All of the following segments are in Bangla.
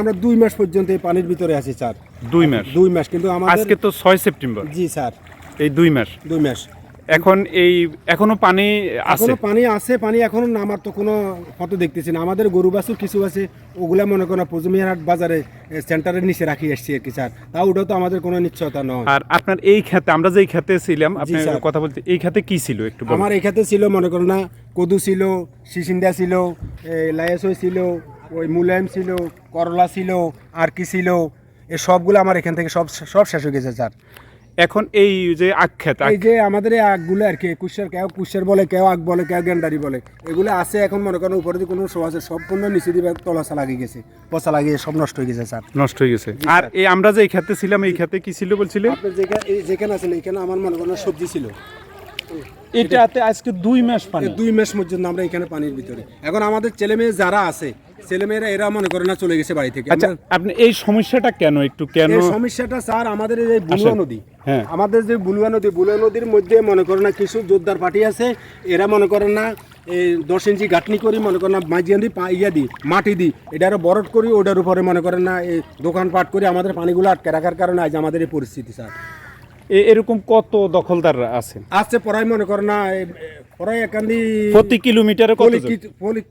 আমরা দুই মাস পর্যন্ত এই পানির ভিতরে আছি স্যার। দুই মাস? দুই মাস কিন্তু আমাদের আজকে তো ছয় সেপ্টেম্বর। জি স্যার। এই দুই মাস। দুই মাস। এখন এই এখনও পানি আছে? এখনও পানি আছে পানি এখনও নামার তো কোনো ফটো দেখতেছি না। আমাদের গরু বাছুর কিছু আছে ওগুলা মনে করেন পজমিয়ারহাট বাজারে সেন্টারের নিচে রাখি আসছি আর কি স্যার। তাও ওটাও তো আমাদের কোনো নিশ্চয়তা নয়। আর আপনার এই খেতে আমরা যেই খেতে ছিলাম আপনি। কথা বলতে এই খেতে কি ছিল একটু আমার এই এখানে ছিল মনে করো না কদু ছিল শিশিন্দা ছিল লায়াসই ছিল ওই মুলায়ম ছিল করলা ছিল আর কি ছিল এই সবগুলো আমার এখান থেকে সব সব শেষ হয়ে গেছে স্যার। এখন এই যে আখ খেত এই যে আমাদের এই আগগুলো আর কি কুশের কেউ কুশের বলে কেউ আগ বলে কেউ গেন্ডারি বলে এগুলো আছে এখন মনে করেন উপরে যে কোনো শো আছে সম্পূর্ণ নিচে দিবে তলাসা লাগিয়ে গেছে পচা লাগিয়ে সব নষ্ট হয়ে গেছে স্যার। নষ্ট হয়ে গেছে। আর এই আমরা যে এই খেতে ছিলাম এই খেতে কি ছিল বলছিলেন? যেখানে আছেন এখানে আমার মনে করেন সবজি ছিল। এটাতে আজকে দুই মাস পানি। দুই মাস পর্যন্ত আমরা এখানে পানির ভিতরে। এখন আমাদের ছেলে মেয়ে যারা আছে ছেলে মেয়েরা এরা মনে করে না চলে গেছে বাড়ি থেকে আচ্ছা আপনি এই সমস্যাটা কেন একটু কেন এই সমস্যাটা স্যার আমাদের এই বুলুয়া নদী হ্যাঁ। আমাদের যে বুলুয়া নদী বুলুয়া নদীর মধ্যে মনে করেন না কিছু জোরদার পার্টি আছে এরা মনে করেন না এই দশ ইঞ্চি গাঁথনি করি মনে করেন না মাঝিয়ান দিই পা- ইয়া দিই মাটি দিই এটা আরও বরফ করি ওটার উপরে মনে করেন না এই দোকানপাট করে আমাদের পানিগুলো আটকে রাখার কারণে আজ আমাদের এই পরিস্থিতি স্যার এরকম কত দখলদার আছে আসছে পড়াই মনে করেন না পড়াই একান্দি প্রতি কিলোমিটারে কত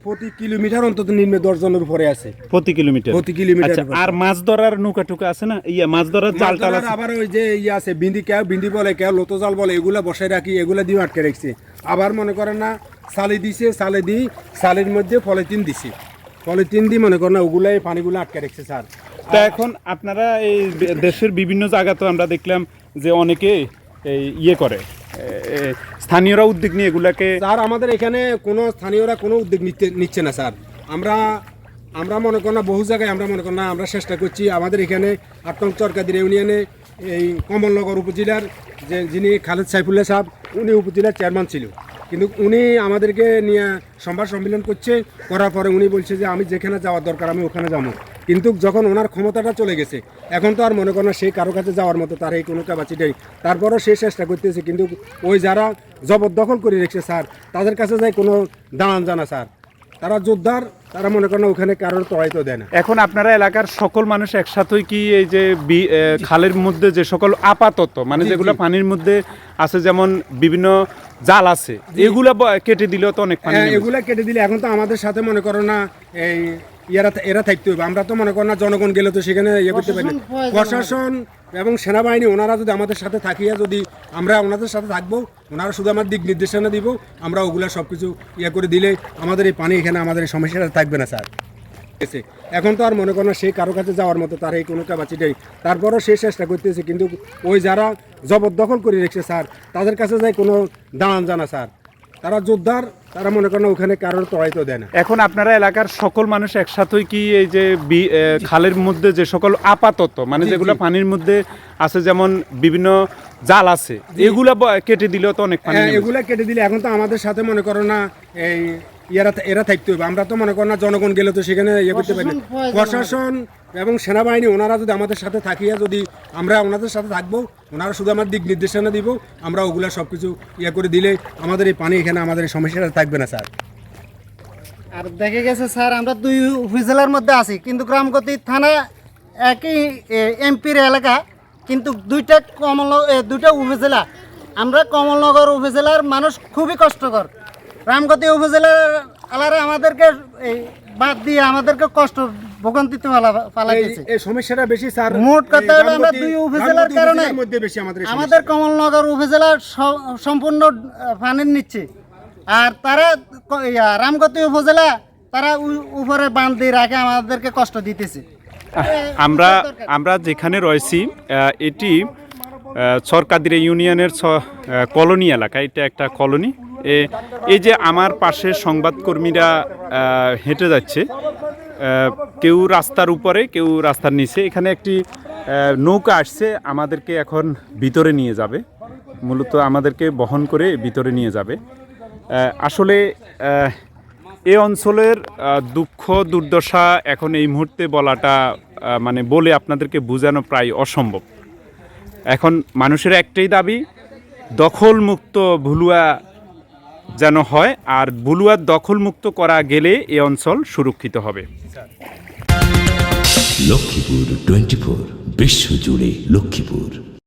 প্রতি কিলোমিটার অন্তত নিম্নে দশ জনের উপরে আছে। প্রতি কিলোমিটার? প্রতি কিলোমিটার আচ্ছা আর মাছ ধরার নৌকা টুকা আছে না? ইয়া মাছ ধরার জাল টাল আছে? আবার ওই যে ইয়ে আছে বিন্দি কেউ বিন্দি বলে কেউ লোতো জাল বলে এগুলা বসাই রাখি এগুলা দিয়ে আটকে রাখছে। আবার মনে করেন না সালি দিছে সালে দি সালের মধ্যে পলিথিন দিছে। পলিথিন দিয়ে মনে করেন না ওগুলাই পানিগুলো আটকে রাখছে স্যার। তা এখন আপনারা এই দেশের বিভিন্ন জায়গা তো আমরা দেখলাম যে অনেকে ইয়ে করে স্থানীয়রা উদ্যোগ নিয়ে এগুলাকে স্যার, আমাদের এখানে কোনো স্থানীয়রা কোনো উদ্যোগ নিচ্ছে নিচ্ছে না, স্যার। আমরা আমরা মনে করেন না, বহু জায়গায় আমরা মনে করেন না, আমরা চেষ্টা করছি। আমাদের এখানে আটটং চরকাদির ইউনিয়নে এই কমলনগর উপজেলার যে যিনি খালেদ সাইফুল্লাহ সাহেব, উনি উপজেলার চেয়ারম্যান ছিল। কিন্তু উনি আমাদেরকে নিয়ে সংবাদ সম্মেলন করছে, করার পরে উনি বলছে যে, আমি যেখানে যাওয়ার দরকার, আমি ওখানে যাব। কিন্তু যখন ওনার ক্ষমতাটা চলে গেছে এখন তো আর মনে করেন সেই কারও কাছে যাওয়ার মতো তার এই কোনো ক্যাপাসিটি তারপরও সে চেষ্টা করতেছে কিন্তু ওই যারা জবরদখল করে রেখেছে স্যার তাদের কাছে যায় কোনো দাঁড়ান জানা স্যার। তারা যোদ্ধার তারা মনে করেন ওখানে কারোর তড়াইতে দেয় না। এখন আপনারা এলাকার সকল মানুষ একসাথেই কি এই যে বি- খালের মধ্যে যে সকল আপাতত মানে যেগুলো পানির মধ্যে আছে যেমন বিভিন্ন জাল আছে এগুলা কেটে দিলেও তো অনেক হ্যাঁ, এগুলা কেটে দিলে এখন তো আমাদের সাথে মনে করো না এই এরা এরা থাকতে হবে আমরা তো মনে করো না জনগণ গেলে তো সেখানে ইয়ে করতে পারি। না প্রশাসন এবং সেনাবাহিনী ওনারা যদি আমাদের সাথে থাকিয়া যদি আমরা ওনাদের সাথে থাকব ওনারা শুধু আমার দিক নির্দেশনা দিব আমরা ওগুলা সব কিছু ইয়ে করে দিলে আমাদের এই পানি এখানে আমাদের এই সমস্যাটা থাকবে না স্যার। গেছে। এখন তো আর মনে করো না সেই কারও কাছে যাওয়ার মতো তার এই কোনো ক্যাপাসিটি তারপরও সে চেষ্টা করতেছে কিন্তু ওই যারা জবরদখল করে রেখেছে স্যার তাদের কাছে যাই কোনো দাঁড়ান জানা স্যার। তারা যোদ্ধার তারা মনে করেন ওখানে কারোর তড়াইতে দেয় না। এখন আপনারা এলাকার সকল মানুষ একসাথেই কি এই যে বি- খালের মধ্যে যে সকল আপাতত মানে যেগুলো পানির মধ্যে আছে যেমন বিভিন্ন জাল আছে এগুলা ব- কেটে দিলেও তো অনেক পানি হ্যাঁ, এগুলা কেটে দিলে এখন তো আমাদের সাথে মনে করো না এই এরা এরা থাকতে হবে আমরা তো মনে করো না জনগণ গেলে তো সেখানে ইয়ে করতে পারি। প্রশাসন এবং সেনাবাহিনী, ওনারা যদি আমাদের সাথে থাকিয়া যদি আমরা ওনাদের সাথে থাকব, ওনারা শুধু আমার দিক নির্দেশনা দিব, আমরা ওগুলো সব কিছু ইয়ে করে দিলে আমাদের এই পানি এখানে আমাদের এই সমস্যাটা থাকবে না, স্যার। আর দেখে গেছে, স্যার, আমরা দুই উপজেলার মধ্যে আছি, কিন্তু গ্রামগতি থানা একই এমপির এলাকা, কিন্তু দুইটা কমল দুইটা উপজেলা। আমরা কমলনগর উপজেলার মানুষ খুবই কষ্টকর। রামগতি উপজেলার আলারে আমাদেরকে বাদ দিয়ে আমাদেরকে কষ্ট ভোগান্তিতে পালাইতেছে। এই সমস্যাটা বেশি স্যার। মোট কথা হলো আমরা দুই উপজেলার কারণে মধ্যে বেশি আমাদের আমাদের কমলনগর উপজেলার সম্পূর্ণ পানির নিচ্ছে আর তারা রামগতি উপজেলা তারা উ- উপরে বাঁধ দিয়ে রাখে আমাদেরকে কষ্ট দিতেছে। আমরা আমরা যেখানে রয়েছি এটি সরকাদিরে ইউনিয়নের কলোনি এলাকা এটা একটা কলোনি। এ- এই যে আমার পাশে সংবাদকর্মীরা হেঁটে যাচ্ছে কেউ রাস্তার উপরে, কেউ রাস্তার নিচে। এখানে একটি নৌকা আসছে, আমাদেরকে এখন ভিতরে নিয়ে যাবে। মূলত আমাদেরকে বহন করে ভিতরে নিয়ে যাবে। আসলে এ অঞ্চলের দুঃখ, দুর্দশা এখন এই মুহূর্তে বলাটা মানে বলে আপনাদেরকে বোঝানো প্রায় অসম্ভব। এখন মানুষের একটাই দাবি, দখলমুক্ত ভুলুয়া যেন হয়, আর বুলুয়ার দখলমুক্ত করা গেলে এ অঞ্চল সুরক্ষিত হবে। লক্ষ্মীপুর টোয়েন্টি ফোর, বিশ্বজুড়ে লক্ষ্মীপুর।